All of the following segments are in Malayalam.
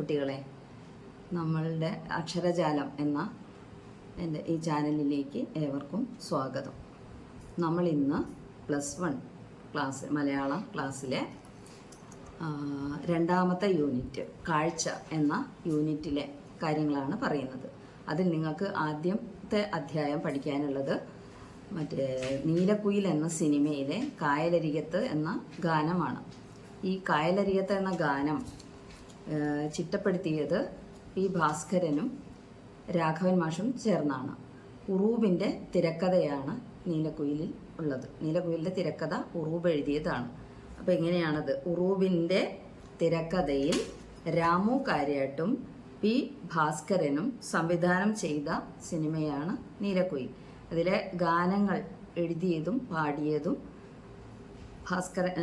കുട്ടികളെ നമ്മളുടെ അക്ഷരജാലം എന്ന എന്റെ ഈ ചാനലിലേക്ക് ഏവർക്കും സ്വാഗതം. നമ്മൾ ഇന്ന് പ്ലസ് വൺ ക്ലാസ് മലയാളം ക്ലാസ്സിലെ രണ്ടാമത്തെ യൂണിറ്റ് കാഴ്ച എന്ന യൂണിറ്റിലെ കാര്യങ്ങളാണ് പറയുന്നത്. അതിൽ നിങ്ങൾക്ക് ആദ്യത്തെ അധ്യായം പഠിക്കാനുള്ളത് മറ്റേ നീലക്കുയിൽ എന്ന സിനിമയിലെ കായലരികത്ത് എന്ന ഗാനമാണ്. ഈ കായലരികത്ത് എന്ന ഗാനം ചിട്ടപ്പെടുത്തിയത് പി ഭാസ്കരനും രാഘവൻ മാഷും ചേർന്നാണ്. ഉറൂബിന്റെ തിരക്കഥയാണ് നീലക്കുയിലിൽ ഉള്ളത്. നീലക്കുയിലിന്റെ തിരക്കഥ ഉറൂബ് എഴുതിയതാണ്. അപ്പോൾ എങ്ങനെയാണത്? ഉറൂബിന്റെ തിരക്കഥയിൽ രാമു കാര്യാട്ടും പി ഭാസ്കരനും സംവിധാനം ചെയ്ത സിനിമയാണ് നീലക്കുയിൽ. അതിലെ ഗാനങ്ങൾ എഴുതിയതും പാടിയതും ഭാസ്കരൻ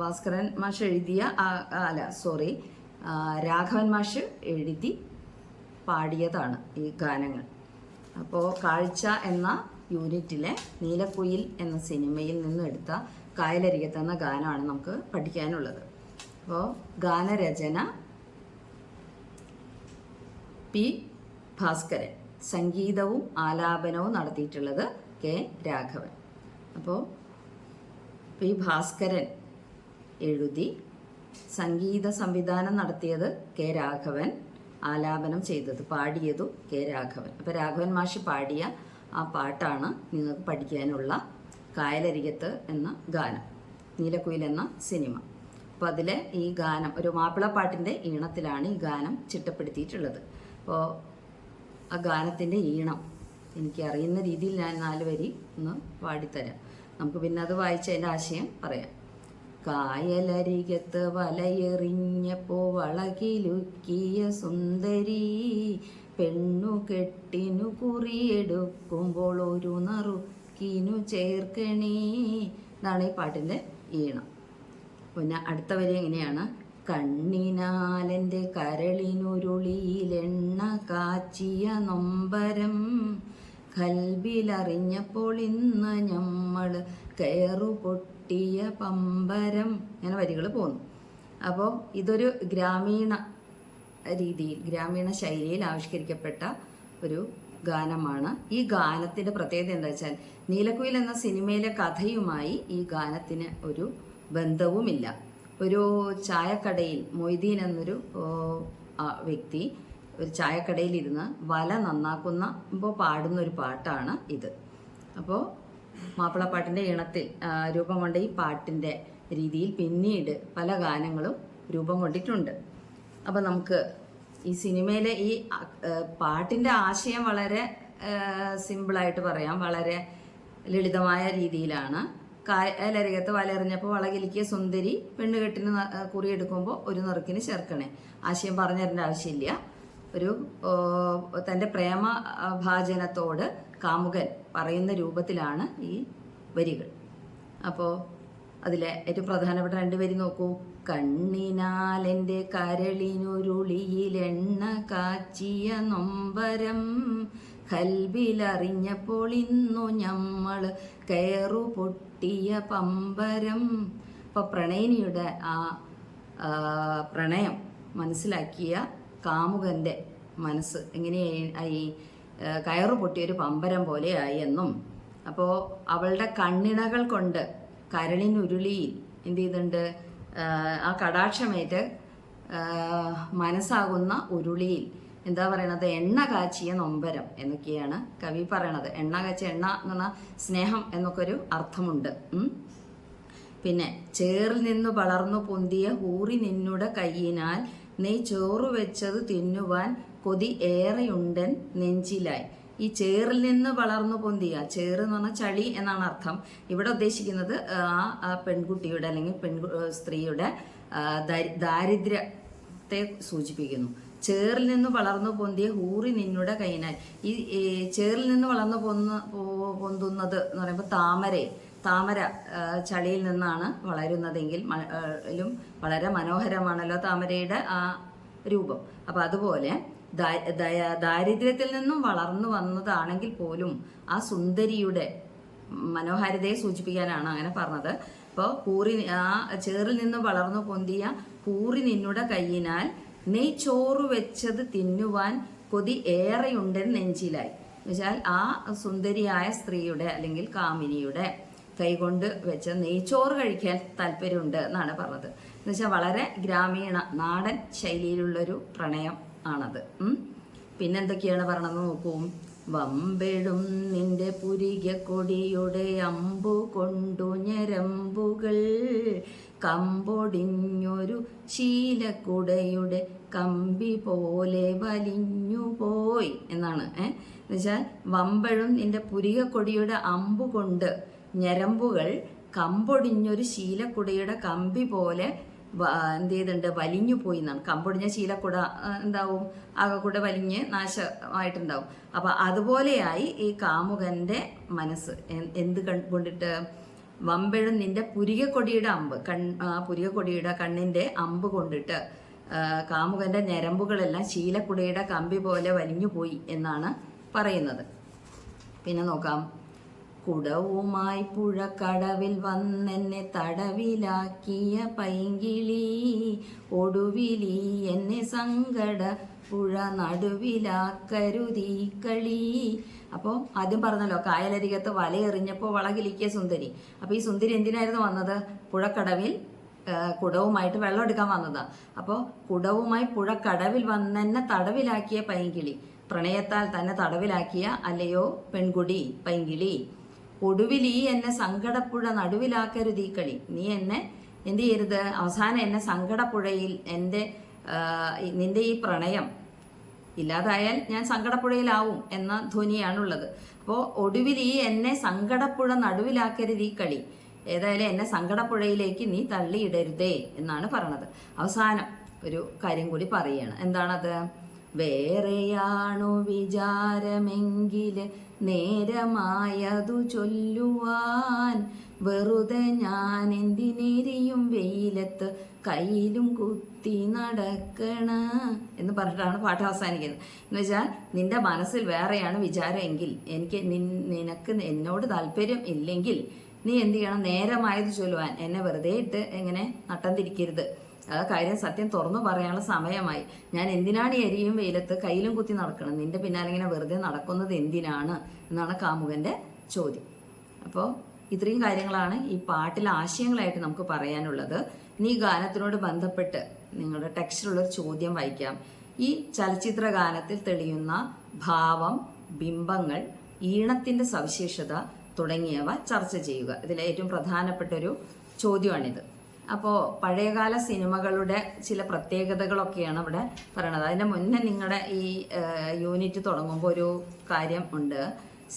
ഭാസ്കരൻ മാഷ് എഴുതിയ അല്ല സോറി രാഘവൻ മാഷ് എഴുതി പാടിയതാണ് ഈ ഗാനങ്ങൾ. അപ്പോൾ കാഴ്ച എന്ന യൂണിറ്റിലെ നീലക്കുയിൽ എന്ന സിനിമയിൽ നിന്ന് എടുത്ത കായലരികത്ത് എന്ന ഗാനമാണ് നമുക്ക് പഠിക്കാനുള്ളത്. അപ്പോൾ ഗാനരചന പി ഭാസ്കരൻ. സംഗീതവും ആലാപനവും നടത്തിയിട്ടുള്ളത് കെ രാഘവൻ. അപ്പോൾ പി ഭാസ്കരൻ എഴുതി സംഗീത സംവിധാനം നടത്തിയത് കെ രാഘവൻ. ആലാപനം ചെയ്തത് പാടിയതും കെ രാഘവൻ. അപ്പോൾ രാഘവൻ മാഷി പാടിയ ആ പാട്ടാണ് നിങ്ങൾക്ക് പഠിക്കാനുള്ള കായലരികത്ത് എന്ന ഗാനം നീലക്കുയിൽ എന്ന സിനിമ. അപ്പോൾ അതിലെ ഈ ഗാനം ഒരു മാപ്പിളപ്പാട്ടിന്റെ ഈണത്തിലാണ് ഈ ഗാനം ചിട്ടപ്പെടുത്തിയിട്ടുള്ളത്. അപ്പോൾ ആ ഗാനത്തിന്റെ ഈണം എനിക്ക് അറിയുന്ന രീതിയിൽ ഞാൻ നാല് വരി ഒന്ന് പാടിത്തരാം. നമുക്ക് പിന്നെ അത് വായിച്ചതിന്റെ ആശയം പറയാം. കായലരികത്ത് വലയെറിഞ്ഞപ്പോ വളകിലുക്കിയ സുന്ദരി പെണ്ണു കെട്ടിനു കുറിയെടുക്കുമ്പോൾ ഒരു നറുക്കിനു ചേർക്കണേ. ഇതാണ് ഈ പാട്ടിന്റെ ഈണം. പിന്നെ അടുത്ത വരി എങ്ങനെയാണ്? കണ്ണിനാലെന്റെ കരളിനുരുളിയിലെണ്ണ കാച്ചിയ നൊമ്പരം. കൽബിലറിഞ്ഞപ്പോൾ ഇന്ന് ഞമ്മൾ കയറു പൊട്ടിയ പമ്പരം ഇങ്ങനെ വരികൾ പോന്നു. അപ്പോൾ ഇതൊരു ഗ്രാമീണ രീതിയിൽ ഗ്രാമീണ ശൈലിയിൽ ആവിഷ്കരിക്കപ്പെട്ട ഒരു ഗാനമാണ്. ഈ ഗാനത്തിന്റെ പ്രത്യേകത എന്താ വെച്ചാൽ നീലക്കുയിൽ എന്ന സിനിമയിലെ കഥയുമായി ഈ ഗാനത്തിന് ഒരു ബന്ധവുമില്ല. ഒരു ചായക്കടയിൽ മൊയ്തീൻ എന്നൊരു വ്യക്തി ഒരു ചായക്കടയിൽ ഇരുന്ന് വല നന്നാക്കുമ്പോൾ പാടുന്ന ഒരു പാട്ടാണ് ഇത്. അപ്പോൾ മാപ്പിളപ്പാട്ടിന്റെ ഈണത്തിൽ രൂപം കൊണ്ട ഈ പാട്ടിന്റെ രീതിയിൽ പിന്നീട് പല ഗാനങ്ങളും രൂപം കൊണ്ടിട്ടുണ്ട്. അപ്പം നമുക്ക് ഈ സിനിമയിലെ ഈ പാട്ടിന്റെ ആശയം വളരെ സിമ്പിളായിട്ട് പറയാം. വളരെ ലളിതമായ രീതിയിലാണ്. കായലരികത്ത് വലയെറിഞ്ഞപ്പോൾ വളകിലിക്കിയ സുന്ദരി പെണ്ണുകെട്ടിന് കുറിയെടുക്കുമ്പോൾ ഒരു നിറുക്കിന് ചേർക്കണേ. ആശയം പറഞ്ഞു തരേണ്ട ആവശ്യമില്ല. ഒരു തന്റെ പ്രേമ ഭാചനത്തോട് കാമുകൻ പറയുന്ന രൂപത്തിലാണ് ഈ വരികൾ. അപ്പോൾ അതിലെ ഏറ്റവും പ്രധാനപ്പെട്ട രണ്ട് വരി നോക്കൂ. കണ്ണിനാൽ എന്റെ കരളിനുരുളിയിലെണ്ണ കാച്ചിയ നൊമ്പരം കൽബിലറിഞ്ഞപ്പോൾ ഇന്നു ഞമ്മൾ കയറു പൊട്ടിയ പമ്പരം. അപ്പോൾ പ്രണയിനിയുടെ ആ, പ്രണയം മനസ്സിലാക്കിയ കാമുകന്റെ മനസ്സ് എങ്ങനെയായി? ആ, കയറു പൊട്ടിയൊരു പമ്പരം പോലെയായി എന്നും. അപ്പോൾ അവളുടെ കണ്ണിണകൾ കൊണ്ട് കരളിനുരുളിയിൽ എന്ത് ചെയ്തിട്ടുണ്ട്? ആ, കടാക്ഷമേറ്റ് മനസ്സാകുന്ന ഉരുളിയിൽ എന്താ പറയണത്? എണ്ണ കാച്ചിയ നൊമ്പരം എന്നൊക്കെയാണ് കവി പറയണത്. എണ്ണ കാച്ചിയ എണ്ണ എന്ന് പറഞ്ഞാൽ സ്നേഹം എന്നൊക്കെ ഒരു അർത്ഥമുണ്ട് പിന്നെ ചേറിൽ നിന്ന് വളർന്നു പൊന്തിയ ഹൂറി നിന്നുടെ കയ്യിനാൽ നീ ചോറ് വെച്ചത് തിന്നുവാൻ കൊതി ഏറെയുണ്ടൻ നെഞ്ചിലായി. ഈ ചേറിൽ നിന്ന് വളർന്നു പൊന്തിയ ചേറ് എന്ന് പറഞ്ഞാൽ ചളി എന്നാണ് അർത്ഥം. ഇവിടെ ഉദ്ദേശിക്കുന്നത് ആ പെൺകുട്ടിയുടെ അല്ലെങ്കിൽ പെൺ സ്ത്രീയുടെ ദാരിദ്ര്യത്തെ സൂചിപ്പിക്കുന്നു. ചേറിൽ നിന്ന് വളർന്നു പൊന്തിയ ഹൂറി നിന്നുടെ കൈനാൽ ഈ ചേറിൽ നിന്ന് വളർന്നു പൊന്ന് പൊന്തുന്നത് എന്ന് പറയുമ്പോൾ താമര താമര ചളിയിൽ നിന്നാണ് വളരുന്നതെങ്കിൽ വളരെ മനോഹരമാണല്ലോ താമരയുടെ ആ രൂപം. അപ്പം അതുപോലെ ദാരിദ്ര്യത്തിൽ നിന്നും വളർന്നു വന്നതാണെങ്കിൽ പോലും ആ സുന്ദരിയുടെ മനോഹാരിതയെ സൂചിപ്പിക്കാനാണ് അങ്ങനെ പറഞ്ഞത്. അപ്പോൾ പൂറി ആ ചേറിൽ നിന്നും വളർന്നു പൊന്തിയ പൂറി നിന്നുടെ കയ്യിനാൽ ചോറ് വെച്ചത് തിന്നുവാൻ കൊതി ഏറെയുണ്ടെന്ന് നെഞ്ചിലായി. എന്നുവെച്ചാൽ ആ സുന്ദരിയായ സ്ത്രീയുടെ അല്ലെങ്കിൽ കാമിനിയുടെ കൈകൊണ്ട് വെച്ച് നെയ്ച്ചോറ് കഴിക്കാൻ താല്പര്യമുണ്ട് എന്നാണ് പറഞ്ഞത്. എന്ന് വെച്ചാൽ വളരെ ഗ്രാമീണ നാടൻ ശൈലിയിലുള്ളൊരു പ്രണയം ആണത്. പിന്നെന്തൊക്കെയാണ് പറയണത് നോക്കൂ. വമ്പെടും നിന്റെ പുരിക കൊടിയുടെ അമ്പു കൊണ്ടു ഞരമ്പുകൾ. കമ്പൊടിഞ്ഞൊരു ശീലക്കുടയുടെ കമ്പി പോലെ വലിഞ്ഞു പോയി എന്നാണ്. ഏഹ് എന്നുവെച്ചാൽ വമ്പഴും നിന്റെ പുരിക കൊടിയുടെ അമ്പു കൊണ്ട് ഞരമ്പുകൾ കമ്പൊടിഞ്ഞൊരു ശീലക്കുടയുടെ കമ്പി പോലെ എന്ത് ചെയ്തിട്ടുണ്ട് വലിഞ്ഞു പോയി എന്നാണ്. കമ്പൊടിഞ്ഞ ശീലക്കുട എന്താവും? ആകെ കൂടെ വലിഞ്ഞ് നാശമായിട്ടുണ്ടാവും. അപ്പൊ അതുപോലെയായി ഈ കാമുകന്റെ മനസ്സ് എന്ത് കൊണ്ടിട്ട്? വമ്പഴും നിന്റെ പുരികക്കൊടിയുടെ അമ്പ് കൺ ആ പുരികക്കൊടിയുടെ കണ്ണിന്റെ അമ്പ് കൊണ്ടിട്ട് കാമുകന്റെ ഞരമ്പുകളെല്ലാം ശീലക്കുടയുടെ കമ്പി പോലെ വലിഞ്ഞു പോയി എന്നാണ് പറയുന്നത്. പിന്നെ നോക്കാം. കുടവുമായി പുഴക്കടവിൽ വന്നെന്നെ തടവിലാക്കിയ പൈങ്കിളി. ഒടുവിലി എന്നെ സങ്കട പുഴ നടുവിലാക്കരുതീ കളി. അപ്പോൾ ആദ്യം പറഞ്ഞല്ലോ കായലരികത്ത് വലയെറിഞ്ഞപ്പോൾ വളകിലിക്കിയ സുന്ദരി. അപ്പോൾ ഈ സുന്ദരി എന്തിനായിരുന്നു വന്നത്? പുഴക്കടവിൽ കുടവുമായിട്ട് വെള്ളം എടുക്കാൻ വന്നതാ. അപ്പോൾ കുടവുമായി പുഴക്കടവിൽ വന്നെന്നെ തടവിലാക്കിയ പൈങ്കിളി. പ്രണയത്താൽ തന്നെ തടവിലാക്കിയ അല്ലയോ പെൺകുടി പൈങ്കിളി. ഒടുവിൽ ഈ എന്നെ സങ്കടപ്പുഴ നടുവിലാക്കരുത് ഈ കളി. നീ എന്നെ എന്ത് ചെയ്യരുത്? അവസാനം എന്നെ സങ്കടപ്പുഴയിൽ എന്റെ നിന്റെ ഈ പ്രണയം ഇല്ലാതായാൽ ഞാൻ സങ്കടപ്പുഴയിലാവും എന്ന ധ്വനിയാണുള്ളത്. അപ്പോൾ ഒടുവിൽ ഈ എന്നെ സങ്കടപ്പുഴ നടുവിലാക്കരുത് ഈ കളി. ഏതായാലും എന്നെ സങ്കടപ്പുഴയിലേക്ക് നീ തള്ളിയിടരുതേ എന്നാണ് പറയണത്. അവസാനം ഒരു കാര്യം കൂടി പറയുകയാണ് എന്താണത്? വേറെയാണോ വിചാരമെങ്കിൽ നേരമായതു ചൊല്ലുവാൻ. വെറുതെ ഞാൻ എന്തിനേരിയും വെയിലത്ത് കയ്യിലും കുത്തി നടക്കണ എന്ന് പറഞ്ഞിട്ടാണ് പാട്ട് അവസാനിക്കുന്നത്. എന്ന് വെച്ചാൽ നിന്റെ മനസ്സിൽ വേറെയാണ് വിചാരമെങ്കിൽ എനിക്ക് നിനക്ക് എന്നോട് താല്പര്യം ഇല്ലെങ്കിൽ നീ എന്ത് ചെയ്യണം? നേരമായത് ചൊല്ലുവാൻ. എന്നെ വെറുതെ ഇട്ട് എങ്ങനെ നട്ടം തിരിക്കരുത്. കാര്യം സത്യം തുറന്നു പറയാനുള്ള സമയമായി. ഞാൻ എന്തിനാണ് ഈ എരിയും വെയിലത്ത് കയ്യിലും കുത്തി നടക്കണം നിന്റെ പിന്നാലെ ഇങ്ങനെ വെറുതെ നടക്കുന്നത് എന്തിനാണ്? എന്നാണ് കാമുകന്റെ ചോദ്യം. അപ്പോൾ ഇത്രയും കാര്യങ്ങളാണ് ഈ പാട്ടിൽ ആശയങ്ങളായിട്ട് നമുക്ക് പറയാനുള്ളത്. ഇനി ഈ ഗാനത്തിനോട് ബന്ധപ്പെട്ട് നിങ്ങളുടെ ടെക്സ്റ്റിലുള്ള ഒരു ചോദ്യം വായിക്കാം. ഈ ചലച്ചിത്ര ഗാനത്തിൽ തെളിയുന്ന ഭാവം ബിംബങ്ങൾ ഈണത്തിന്റെ സവിശേഷത തുടങ്ങിയവ ചർച്ച ചെയ്യുക. ഇതിലെ ഏറ്റവും പ്രധാനപ്പെട്ട ഒരു ചോദ്യമാണിത്. അപ്പോൾ പഴയകാല സിനിമകളുടെ ചില പ്രത്യേകതകളൊക്കെയാണ് ഇവിടെ പറയണത്. അതിന്റെ മുന്നേ നിങ്ങളുടെ ഈ യൂണിറ്റ് തുടങ്ങുമ്പോൾ ഒരു കാര്യം ഉണ്ട്.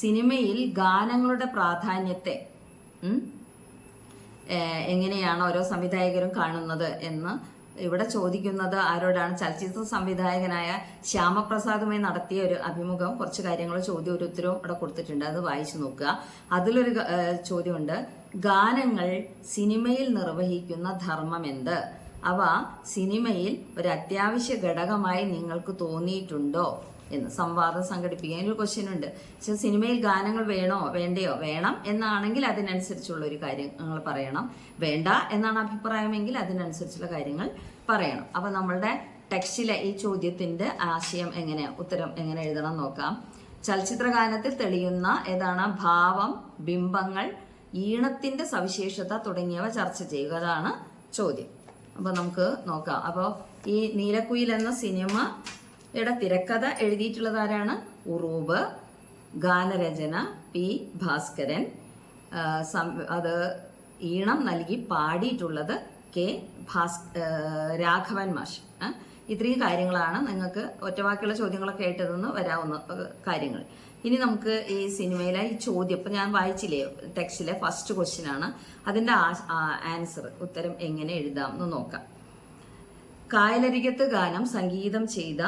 സിനിമയിൽ ഗാനങ്ങളുടെ പ്രാധാന്യത്തെ എങ്ങനെയാണ് ഓരോ സംവിധായകരും കാണുന്നത് എന്ന് ഇവിടെ ചോദിക്കുന്നത് ആരോടാണ്? ചലച്ചിത്ര സംവിധായകനായ ശ്യാമപ്രസാദുമായി നടത്തിയ ഒരു അഭിമുഖം കുറച്ച് കാര്യങ്ങൾ ചോദ്യം ഒരു ഉത്തരവും ഇവിടെ കൊടുത്തിട്ടുണ്ട്. അത് വായിച്ചു നോക്കുക. അതിലൊരു ചോദ്യമുണ്ട്. ഗാനങ്ങൾ സിനിമയിൽ നിർവഹിക്കുന്ന ധർമ്മം എന്ത് അവ സിനിമയിൽ ഒരു അത്യാവശ്യ ഘടകമായി നിങ്ങൾക്ക് തോന്നിയിട്ടുണ്ടോ? എന്ന് സംവാദം സംഘടിപ്പിക്കാൻ ഒരു ക്വസ്റ്റ്യൻ ഉണ്ട്. പക്ഷെ സിനിമയിൽ ഗാനങ്ങൾ വേണോ വേണ്ടയോ? വേണം എന്നാണെങ്കിൽ അതിനനുസരിച്ചുള്ള ഒരു കാര്യം നിങ്ങൾ പറയണം. വേണ്ട എന്നാണ് അഭിപ്രായമെങ്കിൽ അതിനനുസരിച്ചുള്ള കാര്യങ്ങൾ പറയണം. അപ്പൊ നമ്മളുടെ ടെക്സ്റ്റിലെ ഈ ചോദ്യത്തിന്റെ ആശയം എങ്ങനെ ഉത്തരം എങ്ങനെ എഴുതണം നോക്കാം. ചലച്ചിത്ര ഗാനത്തിൽ തെളിയുന്ന ഏതാണ്? ഭാവം ബിംബങ്ങൾ ഈണത്തിന്റെ സവിശേഷത തുടങ്ങിയവ ചർച്ച ചെയ്യുക. അതാണ് ചോദ്യം. അപ്പൊ നമുക്ക് നോക്കാം. അപ്പോൾ ഈ നീലക്കുയിൽ എന്ന സിനിമയുടെ തിരക്കഥ എഴുതിയിട്ടുള്ളത് ആരാണ്? ഉറൂബ് ഗാനരചന പി ഭാസ്കരൻ. അത് ഈണം നൽകി പാടിയിട്ടുള്ളത് കെ ഭാസ് രാഘവൻ മാഷ്. ഇത്രയും കാര്യങ്ങളാണ് നിങ്ങൾക്ക് ഒറ്റവാക്കിയുള്ള ചോദ്യങ്ങളൊക്കെ ആയിട്ട് നിന്ന് വരാവുന്ന കാര്യങ്ങൾ. ഇനി നമുക്ക് ഈ സിനിമയിലെ ഈ ചോദ്യം ഇപ്പം ഞാൻ വായിച്ചില്ലേ ടെക്സ്റ്റിലെ ഫസ്റ്റ് ക്വസ്റ്റ്യൻ ആണ്. അതിന്റെ ആൻസർ ഉത്തരം എങ്ങനെ എഴുതാം എന്ന് നോക്കാം. കായലരികത്ത് ഗാനം സംഗീതം ചെയ്ത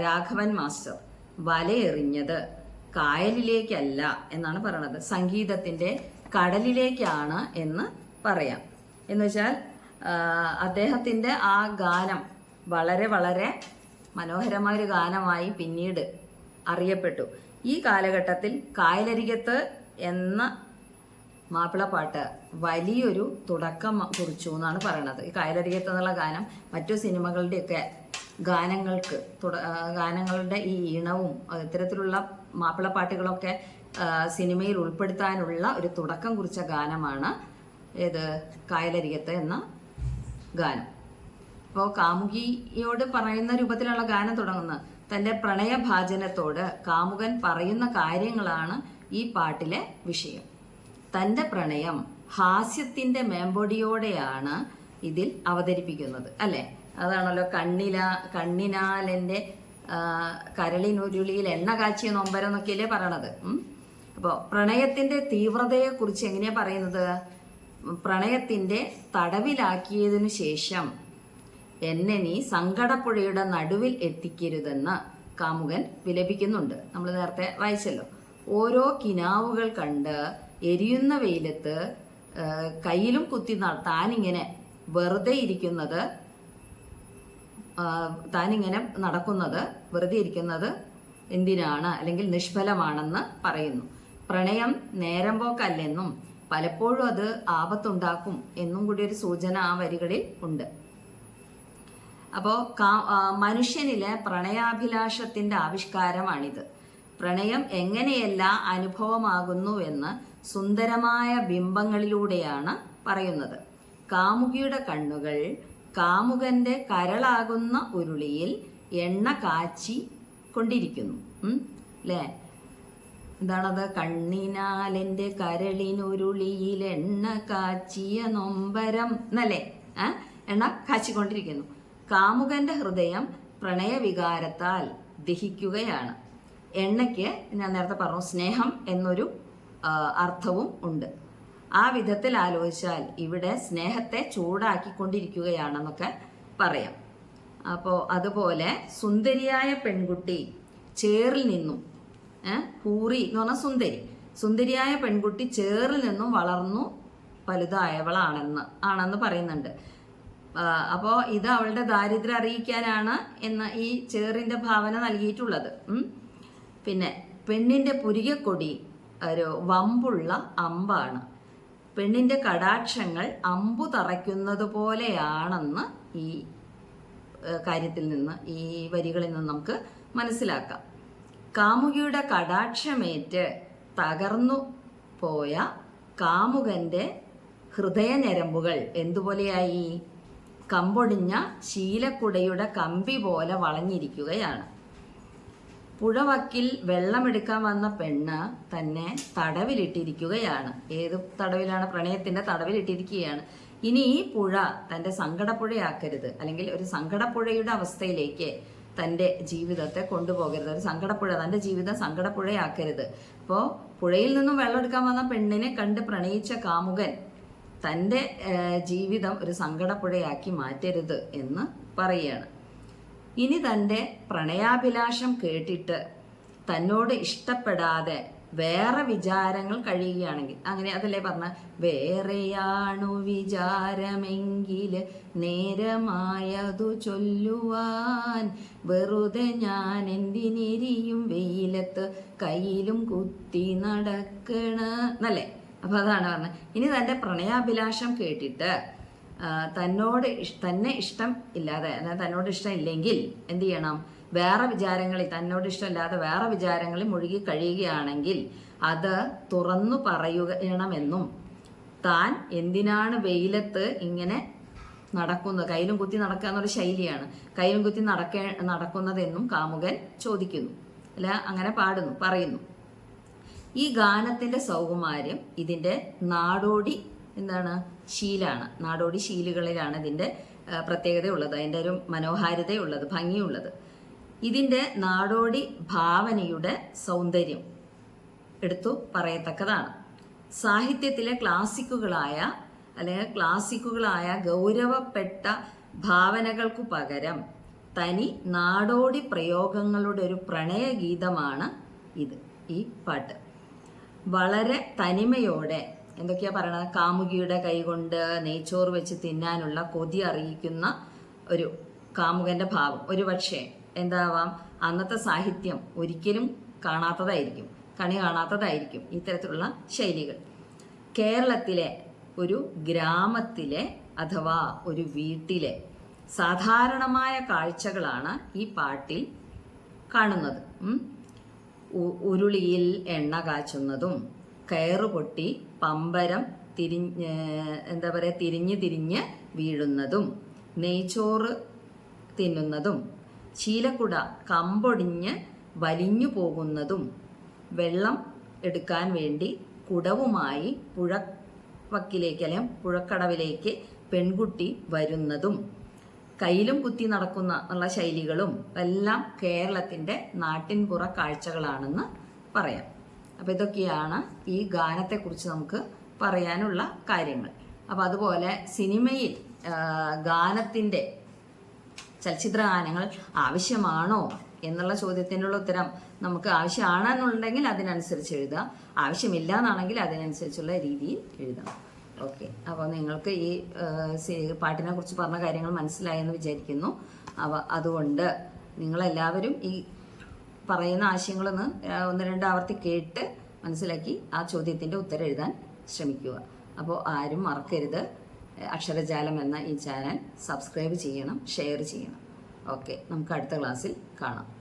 രാഘവൻ മാസ്റ്റർ വലയെറിഞ്ഞത് കായലിലേക്കല്ല എന്നാണ് പറയണത്. സംഗീതത്തിന്റെ കടലിലേക്കാണ് എന്ന് പറയാം. എന്ന് വെച്ചാൽ അദ്ദേഹത്തിന്റെ ആ ഗാനം വളരെ വളരെ മനോഹരമായ ഒരു ഗാനമായി പിന്നീട് അറിയപ്പെട്ടു. ഈ കാലഘട്ടത്തിൽ കായലരികത്ത് എന്ന മാപ്പിളപ്പാട്ട് വലിയൊരു തുടക്കം കുറിച്ചു എന്നാണ് പറയണത്. ഈ കായലരികത്ത് എന്നുള്ള ഗാനം മറ്റു സിനിമകളുടെയൊക്കെ ഗാനങ്ങൾക്ക് തുട- ഗാനങ്ങളുടെ ഈ ഈണവും ഇത്തരത്തിലുള്ള മാപ്പിളപ്പാട്ടുകളൊക്കെ സിനിമയിൽ ഉൾപ്പെടുത്താനുള്ള ഒരു തുടക്കം കുറിച്ച ഗാനമാണ് ഏത്? കായലരികത്ത് എന്ന ഗാനം. അപ്പോൾ കാമുകിയോട് പറയുന്ന രൂപത്തിലുള്ള ഗാനം തുടങ്ങുന്നത്. തന്റെ പ്രണയഭാചനത്തോട് കാമുകൻ പറയുന്ന കാര്യങ്ങളാണ് ഈ പാട്ടിലെ വിഷയം. തന്റെ പ്രണയം ഹാസ്യത്തിന്റെ മേമ്പൊടിയോടെയാണ് ഇതിൽ അവതരിപ്പിക്കുന്നത് അല്ലേ? അതാണല്ലോ കണ്ണില കണ്ണിനാലെന്റെ കരളിനുരുളിയിൽ എണ്ണ കാച്ചിയ നൊമ്പരം എന്നൊക്കെയല്ലേ പറയണത്. അപ്പോൾ പ്രണയത്തിന്റെ തീവ്രതയെക്കുറിച്ച് എങ്ങനെയാണ് പറയുന്നത്? പ്രണയത്തിന്റെ തടവിലാക്കിയതിനു ശേഷം എന്നെ നീ സങ്കടപ്പുഴയുടെ നടുവിൽ എത്തിക്കരുതെന്ന് കാമുകൻ വിലപിക്കുന്നുണ്ട്. നമ്മൾ നേരത്തെ വായിച്ചല്ലോ. ഓരോ കിനാവുകൾ കണ്ട് എരിയുന്ന വെയിലത്ത് കയ്യിലും കുത്തി താനിങ്ങനെ വെറുതെ ഇരിക്കുന്നത് താനിങ്ങനെ നടക്കുന്നത് വെറുതെ ഇരിക്കുന്നത് എന്തിനാണ്? അല്ലെങ്കിൽ നിഷ്ഫലമാണെന്ന് പറയുന്നു. പ്രണയം നേരം പോക്കല്ലെന്നും പലപ്പോഴും അത് ആപത്തുണ്ടാക്കും എന്നും കൂടി ഒരു സൂചന ആ വരികളിൽ ഉണ്ട്. അപ്പോൾ മനുഷ്യനിലെ പ്രണയാഭിലാഷത്തിന്റെ ആവിഷ്കാരമാണിത്. പ്രണയം എങ്ങനെയല്ല അനുഭവമാകുന്നുവെന്ന് സുന്ദരമായ ബിംബങ്ങളിലൂടെയാണ് പറയുന്നത്. കാമുകിയുടെ കണ്ണുകൾ കാമുകന്റെ കരളാകുന്ന ഉരുളിയിൽ എണ്ണ കാച്ചി കൊണ്ടിരിക്കുന്നു. അല്ലേ ല്ലേ? എന്താണത്? കണ്ണിനാലെന്റെ കരളിനുരുളിയിൽ എണ്ണ കാച്ചിയ നൊമ്പരം എന്നല്ലേ? എണ്ണ കാച്ചിക്കൊണ്ടിരിക്കുന്നു. കാമുകന്റെ ഹൃദയം പ്രണയവികാരത്താൽ ദഹിക്കുകയാണ്. എണ്ണയ്ക്ക് ഞാൻ നേരത്തെ പറഞ്ഞു സ്നേഹം എന്നൊരു അർത്ഥവും ഉണ്ട്. ആ വിധത്തിൽ ആലോചിച്ചാൽ ഇവിടെ സ്നേഹത്തെ ചൂടാക്കിക്കൊണ്ടിരിക്കുകയാണെന്നൊക്കെ പറയാം. അപ്പോൾ അതുപോലെ സുന്ദരിയായ പെൺകുട്ടി ചേറിൽ നിന്നും പൂറി എന്ന് പറഞ്ഞാൽ സുന്ദരി. സുന്ദരിയായ പെൺകുട്ടി ചേറിൽ നിന്നും വളർന്നു വലുതായവളാണെന്ന് ആണെന്ന് പറയുന്നുണ്ട്. അപ്പോൾ ഇത് അവളുടെ ദാരിദ്ര്യം അറിയിക്കാനാണ് എന്ന ഈ ചേറിന്റെ ഭാവന നൽകിയിട്ടുള്ളത്. പിന്നെ പെണ്ണിന്റെ പുരികക്കൊടി ഒരു വമ്പുള്ള അമ്പാണ്. പെണ്ണിന്റെ കടാക്ഷങ്ങൾ അമ്പു തറയ്ക്കുന്നത് പോലെയാണെന്ന് ഈ കാര്യത്തിൽ നിന്ന് ഈ വരികളിൽ നിന്ന് നമുക്ക് മനസ്സിലാക്കാം. കാമുകിയുടെ കടാക്ഷമേറ്റ് തകർന്നു പോയ കാമുകന്റെ ഹൃദയഞരമ്പുകൾ എന്തുപോലെയായി? കമ്പൊടിഞ്ഞ ശീലക്കുടയുടെ കമ്പി പോലെ വളഞ്ഞിരിക്കുകയാണ്. പുഴവക്കിൽ വെള്ളമെടുക്കാൻ വന്ന പെണ്ണ് തന്നെ തടവിലിട്ടിരിക്കുകയാണ്. ഏത് തടവിലാണ്? പ്രണയത്തിന്റെ തടവിലിട്ടിരിക്കുകയാണ്. ഇനി ഈ പുഴ തന്റെ സങ്കടപ്പുഴയാക്കരുത്. അല്ലെങ്കിൽ ഒരു സങ്കടപ്പുഴയുടെ അവസ്ഥയിലേക്ക് തന്റെ ജീവിതത്തെ കൊണ്ടുപോകരുത്. ഒരു സങ്കടപ്പുഴ തന്റെ ജീവിതം സങ്കടപ്പുഴയാക്കരുത്. അപ്പോൾ പുഴയിൽ നിന്നും വെള്ളം എടുക്കാൻ വന്ന പെണ്ണിനെ കണ്ട് പ്രണയിച്ച കാമുകൻ തന്റെ ജീവിതം ഒരു സങ്കടപ്പുഴയാക്കി മാറ്റരുത് എന്ന് പറയുകയാണ്. ഇനി തന്റെ പ്രണയാഭിലാഷം കേട്ടിട്ട് തന്നോട് ഇഷ്ടപ്പെടാതെ വേറെ വിചാരങ്ങൾ കഴിയുകയാണെങ്കിൽ അങ്ങനെ അതല്ലേ പറഞ്ഞ വേറെയാണു വിചാരമെങ്കിൽ നേരമായതു ചൊല്ലുവാൻ വെറുതെ ഞാൻ എന്തിനെരിയും വെയിലത്ത് കയ്യിലും കുത്തി നടക്കണ എന്നല്ലേ അപ്പൊ അതാണ് പറഞ്ഞത്. ഇനി തന്റെ പ്രണയാഭിലാഷം കേട്ടിട്ട് തന്നോട് തന്നെ ഇഷ്ടം ഇല്ലാതെ അതായത് തന്നോട് ഇഷ്ടം ഇല്ലെങ്കിൽ എന്ത് ചെയ്യണം? വേറെ വിചാരങ്ങളിൽ തന്നോട് ഇഷ്ടമില്ലാതെ വേറെ വിചാരങ്ങളിൽ മുഴുകി കഴിയുകയാണെങ്കിൽ അത് തുറന്നു പറയുകയാണെന്നും താൻ എന്തിനാണ് വെയിലത്ത് ഇങ്ങനെ നടക്കുന്നത്? കയ്യിലും കുത്തി നടക്കുക എന്നൊരു ശൈലിയാണ്. കയ്യിലും കുത്തി നടക്കേ നടക്കുന്നതെന്നും കാമുകൻ ചോദിക്കുന്നു. അല്ല അങ്ങനെ പാടുന്നു പറയുന്നു. ഈ ഗാനത്തിന്റെ സൗകുമാര്യം ഇതിന്റെ നാടോടി എന്താണ്? ശീലാണ്. നാടോടി ശീലുകളിലാണ് പ്രത്യേകത പ്രത്യേകതയുള്ളത്. അതിന്റെ ഒരു മനോഹാരിതയുള്ളത് ഭംഗിയുള്ളത്. ഇതിന്റെ നാടോടി ഭാവനയുടെ സൗന്ദര്യം എടുത്തു പറയത്തക്കതാണ്. സാഹിത്യത്തിലെ ക്ലാസിക്കുകളായ അല്ലെങ്കിൽ ക്ലാസിക്കുകളായ ഗൗരവപ്പെട്ട ഭാവനകൾക്കു പകരം തനി നാടോടി പ്രയോഗങ്ങളുടെ ഒരു പ്രണയഗീതമാണ് ഇത് ഈ പാട്ട്. വളരെ തനിമയോടെ എന്തൊക്കെയാ പറയണത്? കാമുകിയുടെ കൈകൊണ്ട് നെയ്ച്ചോറ് വെച്ച് തിന്നാനുള്ള കൊതി അറിയിക്കുന്ന ഒരു കാമുകന്റെ ഭാവം. ഒരു പക്ഷേ എന്താവാം? അന്നത്തെ സാഹിത്യം ഒരിക്കലും കാണാത്തതായിരിക്കും. കണി കാണാത്തതായിരിക്കും ഇത്തരത്തിലുള്ള ശൈലികൾ. കേരളത്തിലെ ഒരു ഗ്രാമത്തിലെ അഥവാ ഒരു വീട്ടിലെ സാധാരണമായ കാഴ്ചകളാണ് ഈ പാട്ടിൽ കാണുന്നത്. ഉരുളിയിൽ എണ്ണ കാച്ചുന്നതും കയറുപൊട്ടി പമ്പരം തിരിഞ്ഞ് എന്താ പറയുക തിരിഞ്ഞ് തിരിഞ്ഞ് വീഴുന്നതും നെയ്ച്ചോറ് തിന്നുന്നതും ചീലക്കുട കമ്പൊടിഞ്ഞ് വലിഞ്ഞു പോകുന്നതും വെള്ളം എടുക്കാൻ വേണ്ടി കുടവുമായി പുഴവക്കിലേക്ക് അല്ലെങ്കിൽ പുഴക്കടവിലേക്ക് പെൺകുട്ടി വരുന്നതും കയ്യിലും കുത്തി നടക്കുന്ന ഉള്ള ശൈലികളും എല്ലാം കേരളത്തിന്റെ നാട്ടിൻപുറ കാഴ്ചകളാണെന്ന് പറയാം. അപ്പോൾ ഇതൊക്കെയാണ് ഈ ഗാനത്തെക്കുറിച്ച് നമുക്ക് പറയാനുള്ള കാര്യങ്ങൾ. അപ്പോൾ അതുപോലെ സിനിമയിൽ ഗാനത്തിന്റെ ചലച്ചിത്ര ഗാനങ്ങൾ ആവശ്യമാണോ എന്നുള്ള ചോദ്യത്തിനുള്ള ഉത്തരം നമുക്ക് ആവശ്യമാണെന്നുണ്ടെങ്കിൽ അതിനനുസരിച്ച് എഴുതാം. ആവശ്യമില്ല എന്നാണെങ്കിൽ അതിനനുസരിച്ചുള്ള രീതിയിൽ എഴുതാം. ഓക്കെ. അപ്പോൾ നിങ്ങൾക്ക് ഈ പാട്ടിനെ കുറിച്ച് പറഞ്ഞ കാര്യങ്ങൾ മനസ്സിലായെന്ന് വിചാരിക്കുന്നു. അവ അതുകൊണ്ട് നിങ്ങളെല്ലാവരും ഈ പറയുന്ന ആശയങ്ങളൊന്ന് ഒന്ന് രണ്ട് ആവർത്തി കേട്ട് മനസ്സിലാക്കി ആ ചോദ്യത്തിന്റെ ഉത്തരം എഴുതാൻ ശ്രമിക്കുക. അപ്പോൾ ആരും മറക്കരുത്. അക്ഷരജാലം എന്ന ഈ ചാനൽ സബ്സ്ക്രൈബ് ചെയ്യണം ഷെയർ ചെയ്യണം. ഓക്കെ. നമുക്ക് അടുത്ത ക്ലാസ്സിൽ കാണാം.